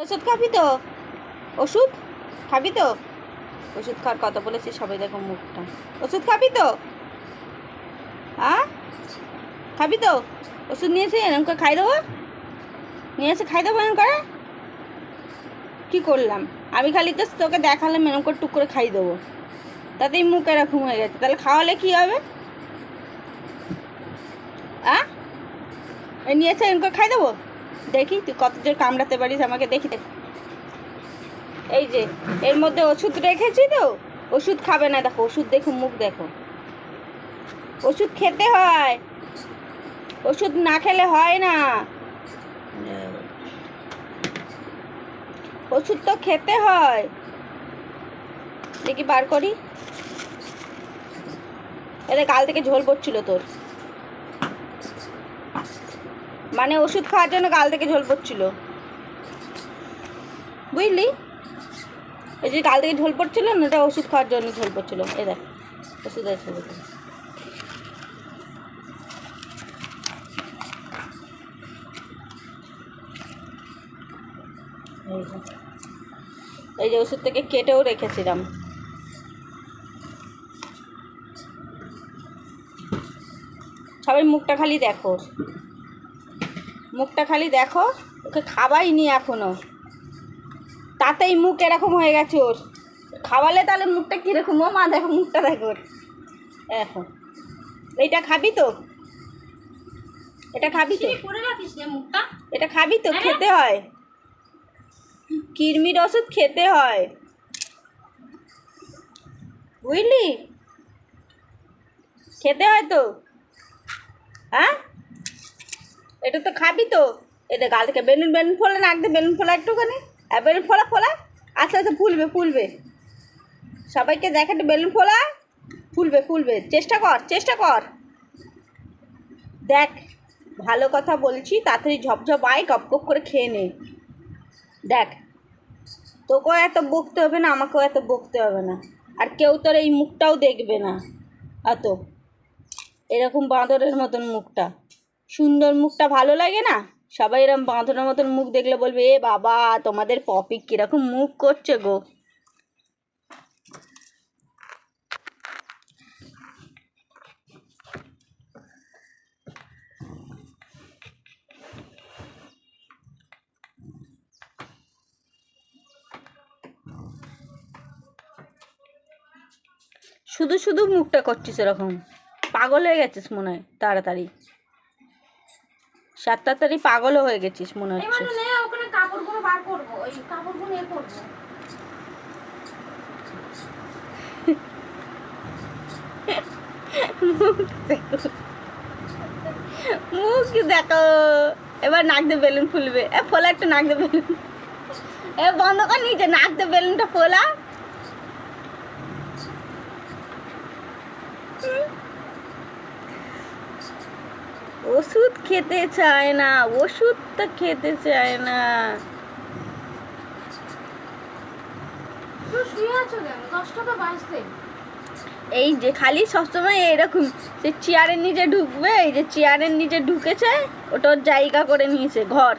ওষুধ খাবি তো? ওষুধ? খাবি তো? ওষুধ খাওয়ার কথা বলেছি, সবাই দেখো মুখটা। ওষুধ খাবি তো? হ্যাঁ খাবি তো? ওষুধ নিয়েছে এরকম করে খাই দেবো? নিয়ে এসে খাই দেবো এরকম করে? কী করলাম? আমি খালি তো তোকে দেখালাম এরকম করে টুক করে খাই দেবো। তাতেই মুখ এরকম হয়ে গেছে। তাহলে খাওয়ালে কী হবে? আ? নিয়ে এসে এরকম করে খাই দেবো? দেখি তুই কত জোর কামড়াতে পারিস আমাকে দেখি দেখ। এই যে, এর মধ্যে ওষুধ রেখেছি তো, ওষুধ খাবে না, দেখো, ওষুধ দেখো, মুখ দেখো। ওষুধ খেতে হয়। ওষুধ না খেলে হয় না। ওষুধ তো খেতে হয়। দেখি বার করি। এটা কাল থেকে ঝোল পড়ছিল তোর। মানে ওষুধ খাওয়ার জন্য গাল থেকে ঝোল পড়ছিল। বুঝলি? এই যে গাল থেকে ঝোল পড়ছিল না ওটা ওষুধ খাওয়ার জন্য ঝোল পড়ছিল। এ দেখ ওষুধ আছে। এই যে ওষুধ থেকে কেটেও রেখেছিলাম। সবাই মুখটা খালি দেখো। মুখটা খালি দেখো ওকে খাবাই নি এখনও। তাতেই মুখ এরকম হয়ে গেছে ওর। খাওয়ালে তাহলে মুখটা কীরকম? ও মা দেখো মুখটা দেখো ওর। এখন এইটা খাবি তো? এটা খাবি তো? করে রাখিস রে মুখটা? এটা খাবি তো? খেতে হয়? কিরমির ওষুধ খেতে হয়? বুঝলি? খেতে হয় তো? হ্যাঁ? এটা তো খাবি তো। এটা গাল থেকে বেলুন বেলুন ফোলা নাক দিয়ে বেলুন ফোলা একটুখানি। আর বেলুন ফোলা ফোলা, আস্তে আস্তে ফুলবে ফুলবে। সবাইকে দেখাতে বেলুন ফোলা। ফুলবে ফুলবে। চেষ্টা কর চেষ্টা কর। দেখ, ভালো কথা বলছি, তাড়াতাড়ি ঝপঝপ আয়, গপ গপ করে খেয়ে নে। দেখ, তোকেও এত বকতে হবে না, আমাকেও এত বকতে হবে না। আর কেউ তোর এই মুখটাও দেখবে না। এত এরকম বাঁদরের মতন মুখটা। সুন্দর মুখটা ভালো লাগে না? সবাই এরকম বাঁদরের মতন মুখ দেখলে বলবে, এ বাবা, তোমাদের পপি কীরকম মুখ করছে গো? শুধু শুধু মুখটা করছিস এরকম। পাগল হয়ে গেছিস মনে হয়, তাড়াতাড়ি। সাত তাড়াতাড়ি পাগলও হয়ে গেছিস মনে হচ্ছে। নে ওখানে কাপড়গুলো বার করব ওই কাপড়গুলো এ করব মুখ দেখো এবার নাক দিয়ে বেলুন ফুলবে। এ ফোলা একটু নাক দিয়ে বেলুন। এ বন্ধ কর নিচে নাক দিয়ে বেলুনটা ফোলা। ওষুধ খেতে চায় না ওষুধ তো খেতে চায় না। এই যে খালি সবসময় এরকম সে চেয়ারের নিচে ঢুকবে এই যে চেয়ারের নিচে ঢুকেছে ওটা ওর জায়গা করে নিয়েছে ঘর।